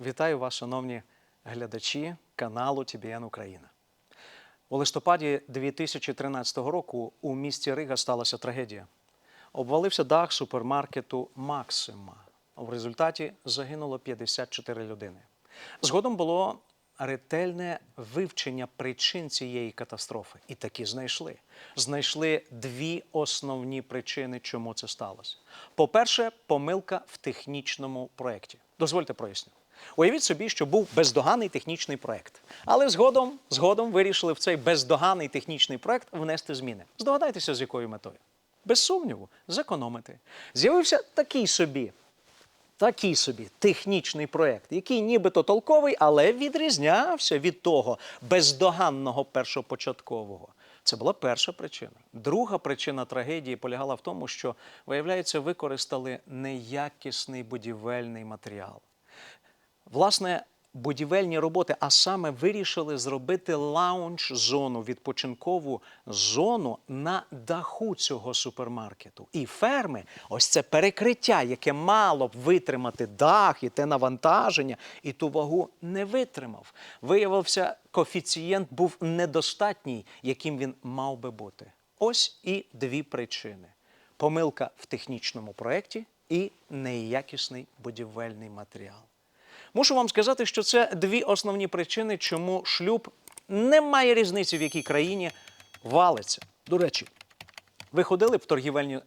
Вітаю вас, шановні глядачі каналу TBN Україна. У листопаді 2013 року у місті Рига сталася трагедія. Обвалився дах супермаркету Максима. В результаті загинуло 54 людини. Згодом було ретельне вивчення причин цієї катастрофи. І такі знайшли. Знайшли дві основні причини, чому це сталося. По-перше, помилка в технічному проєкті. Дозвольте проясню. Уявіть собі, що був бездоганний технічний проєкт. Але згодом, згодом вирішили в цей бездоганний технічний проєкт внести зміни. Здогадайтеся, з якою метою? Без сумніву, зекономити. З'явився такий собі такий собі технічний проєкт, який нібито толковий, але відрізнявся від того бездоганного першопочаткового. Це була перша причина. Друга причина трагедії полягала в тому, що, виявляється, використали неякісний будівельний матеріал. Власне, будівельні роботи, а саме вирішили зробити лаунж-зону, відпочинкову зону на даху цього супермаркету. І ферми, ось це перекриття, яке мало б витримати дах і те навантаження, і ту вагу не витримав. Виявився, коефіцієнт був недостатній, яким він мав би бути. Ось і дві причини: помилка в технічному проєкті і неякісний будівельний матеріал. Мушу вам сказати, що це дві основні причини, чому шлюб не має різниці, в якій країні валиться. До речі, ви ходили б в торгівельні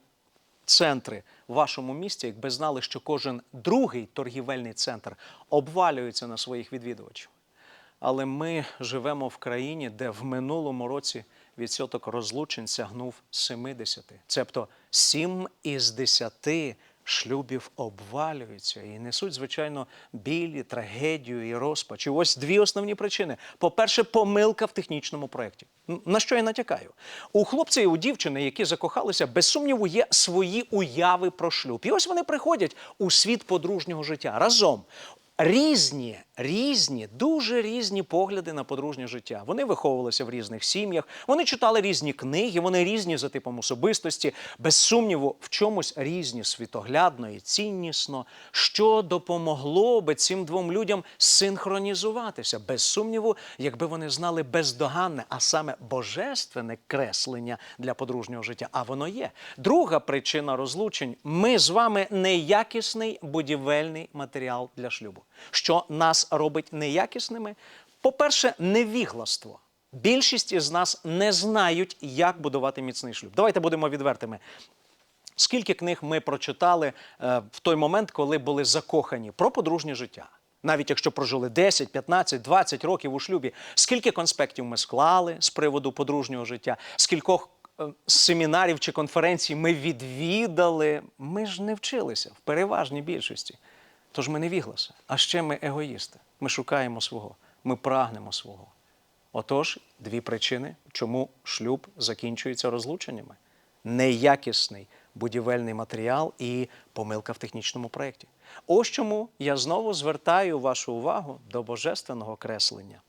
центри в вашому місті, якби знали, що кожен другий торгівельний центр обвалюється на своїх відвідувачів. Але ми живемо в країні, де в минулому році відсоток розлучень сягнув 70. Цебто 7 із 10 шлюбів обвалюються і несуть, звичайно, білі, трагедію і розпач. І ось дві основні причини. По-перше, помилка в технічному проєкті. На що я натякаю? У хлопця і у дівчини, які закохалися, без сумніву, є свої уяви про шлюб. І ось вони приходять у світ подружнього життя разом. Різні, різні, дуже різні погляди на подружнє життя. Вони виховувалися в різних сім'ях, вони читали різні книги, вони різні за типом особистості, без сумніву, в чомусь різні світоглядно і ціннісно, що допомогло би цим двом людям синхронізуватися. Без сумніву, якби вони знали бездоганне, а саме божественне креслення для подружнього життя. А воно є. Друга причина розлучень: ми з вами неякісний будівельний матеріал для шлюбу. Що нас робить неякісними? По-перше, невігластво. Більшість із нас не знають, як будувати міцний шлюб. Давайте будемо відвертими. Скільки книг ми прочитали е, в той момент, коли були закохані про подружнє життя? Навіть якщо прожили 10, 15, 20 років у шлюбі, скільки конспектів ми склали з приводу подружнього життя, скількох е, семінарів чи конференцій ми відвідали, ми ж не вчилися в переважній більшості. Тож ми не вігласи, а ще ми егоїсти. Ми шукаємо свого, ми прагнемо свого. Отож, дві причини, чому шлюб закінчується розлученнями: неякісний будівельний матеріал і помилка в технічному проєкті. Ось чому я знову звертаю вашу увагу до божественного креслення.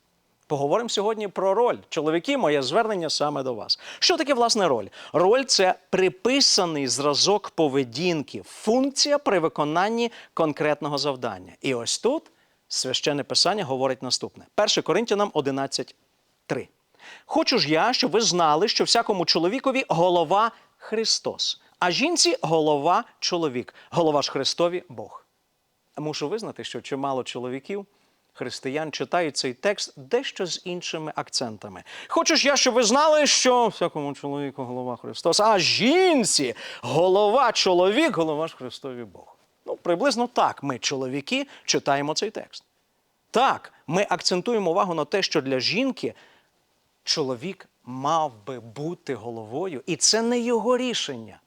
Поговоримо сьогодні про роль. Чоловіки, моє звернення саме до вас. Що таке власне роль? Роль це приписаний зразок поведінки, функція при виконанні конкретного завдання. І ось тут священне писання говорить наступне: 1 Коринтянам 11.3. Хочу ж я, щоб ви знали, що всякому чоловікові голова Христос, а жінці голова чоловік. Голова ж Христові Бог. Мушу визнати, що чимало чоловіків, християн, читають цей текст дещо з іншими акцентами. Хочу ж я, щоб ви знали, що всякому чоловіку голова Христос, а жінці голова чоловік, голова ж Христові Бог. Ну, приблизно так ми, чоловіки, читаємо цей текст. Так, ми акцентуємо увагу на те, що для жінки чоловік мав би бути головою, і це не його рішення.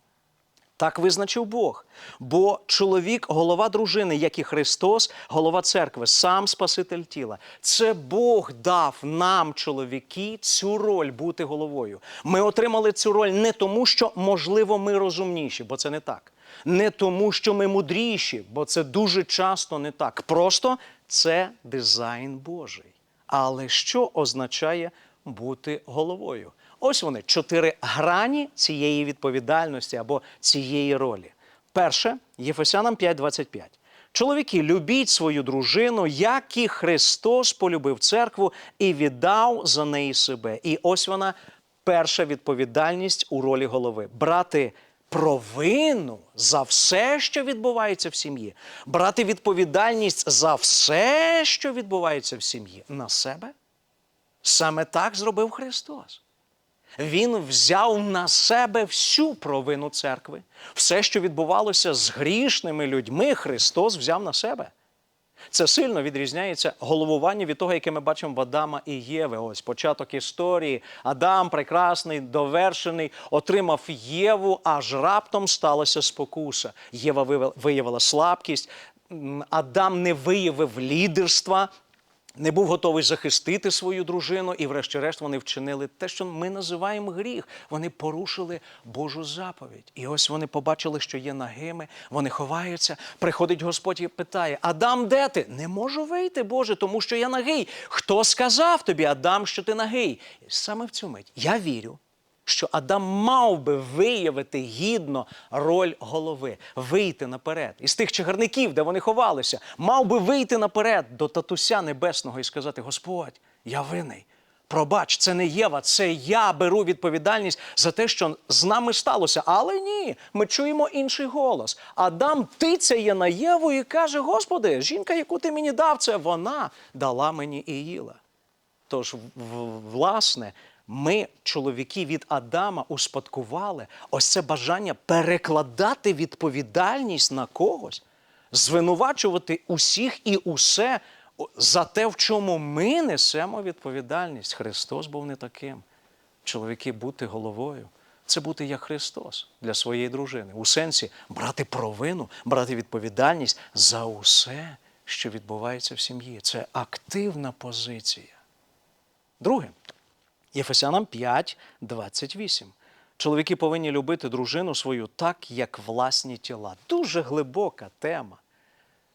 Так визначив Бог. Бо чоловік голова дружини, як і Христос, голова церкви, сам Спаситель тіла. Це Бог дав нам, чоловіки, цю роль бути головою. Ми отримали цю роль не тому, що, можливо, ми розумніші, бо це не так. Не тому, що ми мудріші, бо це дуже часто не так. Просто це дизайн Божий. Але що означає бути головою? Ось вони чотири грані цієї відповідальності або цієї ролі. Перше, Єфесянам 5.25. Чоловіки, любіть свою дружину, як і Христос полюбив церкву і віддав за неї себе. І ось вона перша відповідальність у ролі голови брати провину за все, що відбувається в сім'ї, брати відповідальність за все, що відбувається в сім'ї, на себе. Саме так зробив Христос. Він взяв на себе всю провину церкви. Все, що відбувалося з грішними людьми, Христос взяв на себе. Це сильно відрізняється головування від того, яке ми бачимо в Адама і Єви. Ось початок історії. Адам, прекрасний, довершений, отримав Єву, аж раптом сталася спокуса. Єва виявила слабкість, Адам не виявив лідерства, не був готовий захистити свою дружину, і, врешті-решт, вони вчинили те, що ми називаємо гріх. Вони порушили Божу заповідь. І ось вони побачили, що є нагими, вони ховаються. Приходить Господь і питає: Адам, де ти? Не можу вийти, Боже, тому що я нагий. Хто сказав тобі, Адам, що ти нагий? Саме в цю мить я вірю, що Адам мав би виявити гідно роль голови, вийти наперед. Із тих чагарників, де вони ховалися, мав би вийти наперед до татуся небесного і сказати: Господь, я винний. Пробач, це не Єва, це я беру відповідальність за те, що з нами сталося. Але ні, ми чуємо інший голос. Адам тицяє на Єву і каже: Господи, жінка, яку ти мені дав, це вона дала мені і їла. Тож, власне, ми, чоловіки від Адама, успадкували ось це бажання перекладати відповідальність на когось, звинувачувати усіх і усе за те, в чому ми несемо відповідальність. Христос був не таким. Чоловіки бути головою. Це бути як Христос для своєї дружини. У сенсі брати провину, брати відповідальність за усе, що відбувається в сім'ї. Це активна позиція. Друге, Єфесянам 5, 28. Чоловіки повинні любити дружину свою так, як власні тіла. Дуже глибока тема.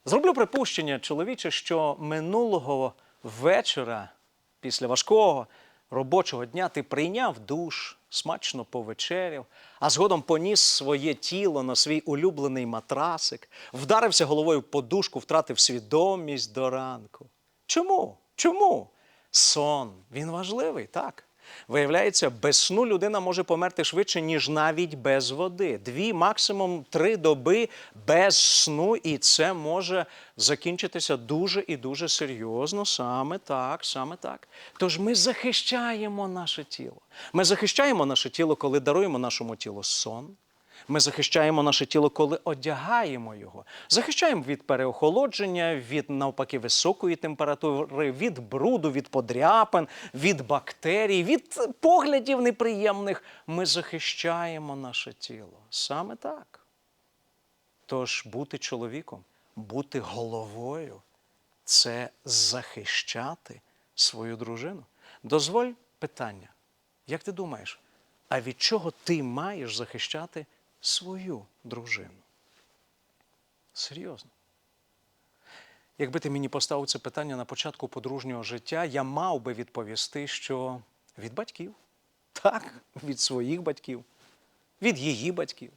Зроблю припущення, чоловіче, що минулого вечора, після важкого робочого дня, ти прийняв душ, смачно повечеряв, а згодом поніс своє тіло на свій улюблений матрасик, вдарився головою в подушку, втратив свідомість до ранку. Чому? Чому? Сон, він важливий, так. Виявляється, без сну людина може померти швидше, ніж навіть без води. Дві, максимум три доби без сну, і це може закінчитися дуже і дуже серйозно. Саме так, саме так. Тож ми захищаємо наше тіло. Ми захищаємо наше тіло, коли даруємо нашому тілу сон. Ми захищаємо наше тіло, коли одягаємо його. Захищаємо від переохолодження, від навпаки високої температури, від бруду, від подряпин, від бактерій, від поглядів неприємних. Ми захищаємо наше тіло. Саме так. Тож бути чоловіком, бути головою це захищати свою дружину. Дозволь питання. Як ти думаєш, а від чого ти маєш захищати свою дружину? Серйозно. Якби ти мені поставив це питання на початку подружнього життя, я мав би відповісти, що від батьків. Так, від своїх батьків, від її батьків.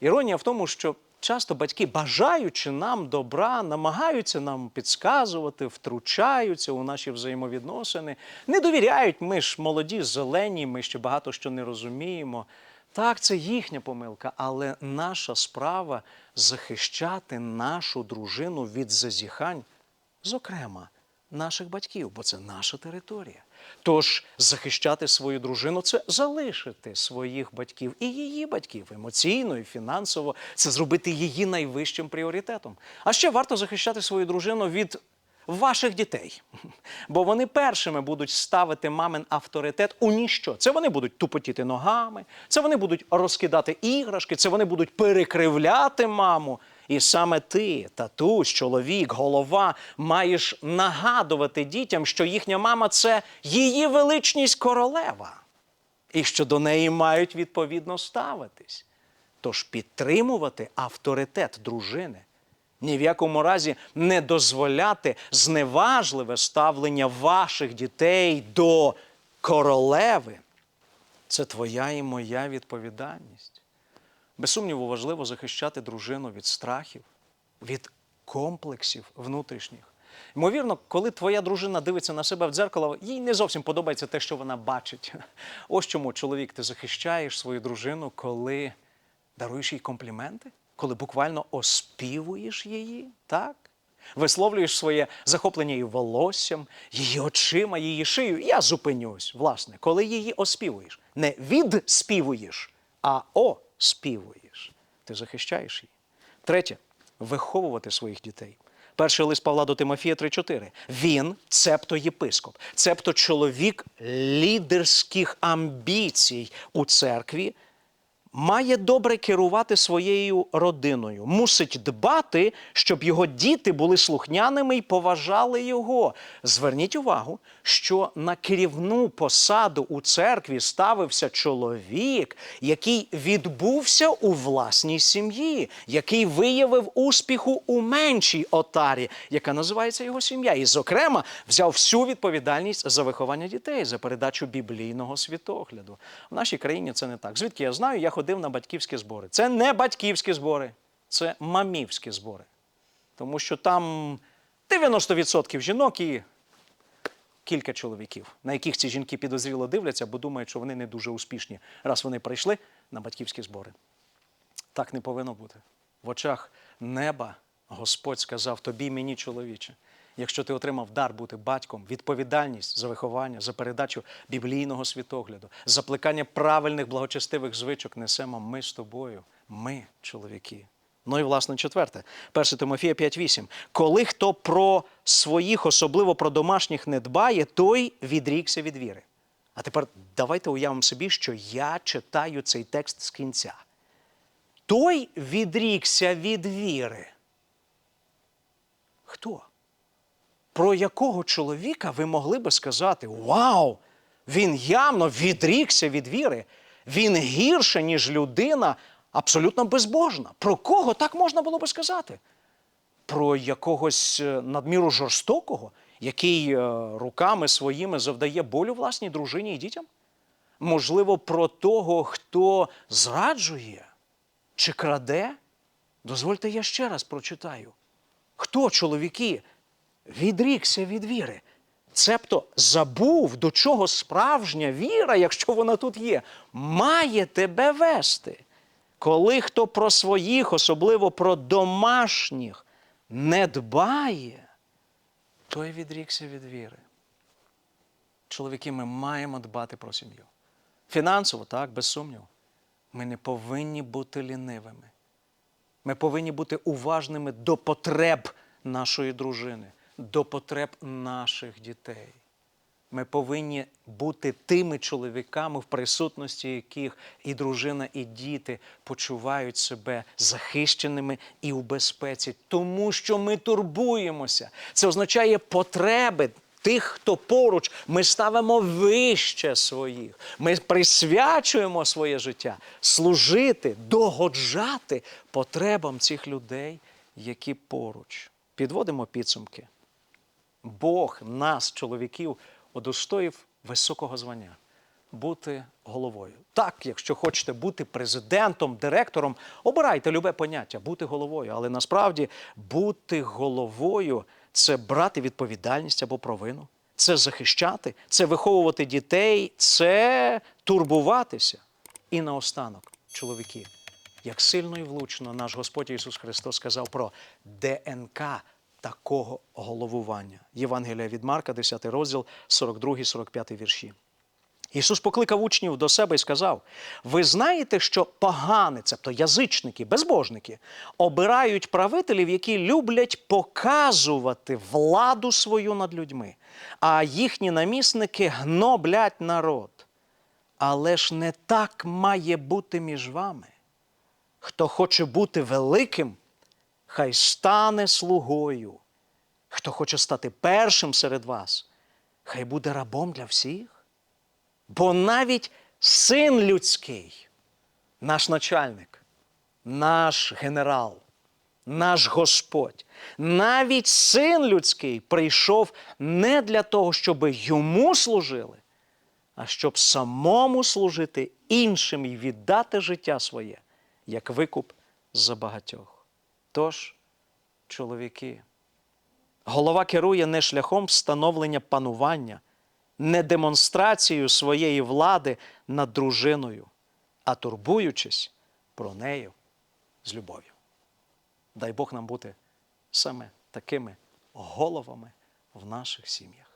Іронія в тому, що часто батьки, бажаючи нам добра, намагаються нам підказувати, втручаються у наші взаємовідносини, не довіряють. Ми ж молоді, зелені, ми ще багато що не розуміємо. Так, це їхня помилка, але наша справа захищати нашу дружину від зазіхань, зокрема, наших батьків, бо це наша територія. Тож захищати свою дружину це залишити своїх батьків і її батьків емоційно і фінансово, це зробити її найвищим пріоритетом. А ще варто захищати свою дружину від ваших дітей, бо вони першими будуть ставити мамин авторитет у ніщо. Це вони будуть тупотіти ногами, це вони будуть розкидати іграшки, це вони будуть перекривляти маму. І саме ти, татусь, чоловік, голова, маєш нагадувати дітям, що їхня мама це її величність королева, і що до неї мають відповідно ставитись. Тож підтримувати авторитет дружини, ні в якому разі не дозволяти зневажливе ставлення ваших дітей до королеви. Це твоя і моя відповідальність. Без сумніву, важливо захищати дружину від страхів, від комплексів внутрішніх. Ймовірно, коли твоя дружина дивиться на себе в дзеркало, їй не зовсім подобається те, що вона бачить. Ось чому чоловік ти захищаєш свою дружину, коли даруєш їй компліменти, коли буквально оспівуєш її, так? Висловлюєш своє захоплення її волоссям, її очима, її шию. Я зупинюсь, власне, коли її оспівуєш. Не відспівуєш, а оспівуєш. Ти захищаєш її. Третє виховувати своїх дітей. Перший лист Павла до Тимофія 3.4. Він, цебто єпископ, цебто чоловік лідерських амбіцій у церкві, має добре керувати своєю родиною, мусить дбати, щоб його діти були слухняними і поважали його. Зверніть увагу, що на керівну посаду у церкві ставився чоловік, який відбувся у власній сім'ї, який виявив успіху у меншій отарі, яка називається його сім'я, і, зокрема, взяв всю відповідальність за виховання дітей, за передачу біблійного світогляду. В нашій країні це не так. Звідки я знаю, я ходив на батьківські збори. Це не батьківські збори, це мамівські збори. Тому що там 90% жінок і кілька чоловіків, на яких ці жінки підозріло дивляться, бо думають, що вони не дуже успішні, раз вони прийшли на батьківські збори. Так не повинно бути. В очах неба Господь сказав тобі, мені, чоловіче. Якщо ти отримав дар бути батьком, відповідальність за виховання, за передачу біблійного світогляду, за плекання правильних благочестивих звичок несемо ми з тобою, ми, чоловіки. Ну і власне четверте, 1 Тимофія 5.8. Коли хто про своїх, особливо про домашніх, не дбає, той відрікся від віри. А тепер давайте уявимо собі, що я читаю цей текст з кінця. Той відрікся від віри. Хто? Про якого чоловіка ви могли би сказати: Вау! Він явно відрікся від віри. Він гірше, ніж людина абсолютно безбожна. Про кого так можна було би сказати? Про якогось е, надміру жорстокого, який е, руками своїми завдає болю власній дружині і дітям? Можливо, про того, хто зраджує чи краде? Дозвольте, я ще раз прочитаю. Хто, чоловіки, відрікся від віри? Цебто забув, до чого справжня віра, якщо вона тут є, має тебе вести. Коли хто про своїх, особливо про домашніх, не дбає, той відрікся від віри. Чоловіки, ми маємо дбати про сім'ю. Фінансово, так, без сумніву. Ми не повинні бути лінивими. Ми повинні бути уважними до потреб нашої дружини, до потреб наших дітей. Ми повинні бути тими чоловіками, в присутності яких і дружина, і діти почувають себе захищеними і у безпеці, тому що ми турбуємося. Це означає потреби тих, хто поруч. Ми ставимо вище своїх. Ми присвячуємо своє життя служити, догоджати потребам цих людей, які поруч. Підводимо підсумки. Бог нас, чоловіків, удостоїв високого звання бути головою. Так, якщо хочете бути президентом, директором, обирайте любе поняття бути головою. Але насправді бути головою це брати відповідальність або провину, це захищати, це виховувати дітей, це турбуватися. І наостанок, чоловіки, як сильно і влучно наш Господь Ісус Христос сказав про ДНК такого головування. Євангелія від Марка, 10 розділ, 42-45 вірші. Ісус покликав учнів до себе і сказав: Ви знаєте, що погани, цебто язичники, безбожники, обирають правителів, які люблять показувати владу свою над людьми, а їхні намісники гноблять народ. Але ж не так має бути між вами. Хто хоче бути великим, хай стане слугою. Хто хоче стати першим серед вас, хай буде рабом для всіх. Бо навіть син людський, наш начальник, наш генерал, наш Господь, навіть син людський прийшов не для того, щоб йому служили, а щоб самому служити іншим і віддати життя своє, як викуп за багатьох. Тож, чоловіки. Голова керує не шляхом встановлення панування, не демонстрацією своєї влади над дружиною, а турбуючись про нею з любов'ю. Дай Бог нам бути саме такими головами в наших сім'ях.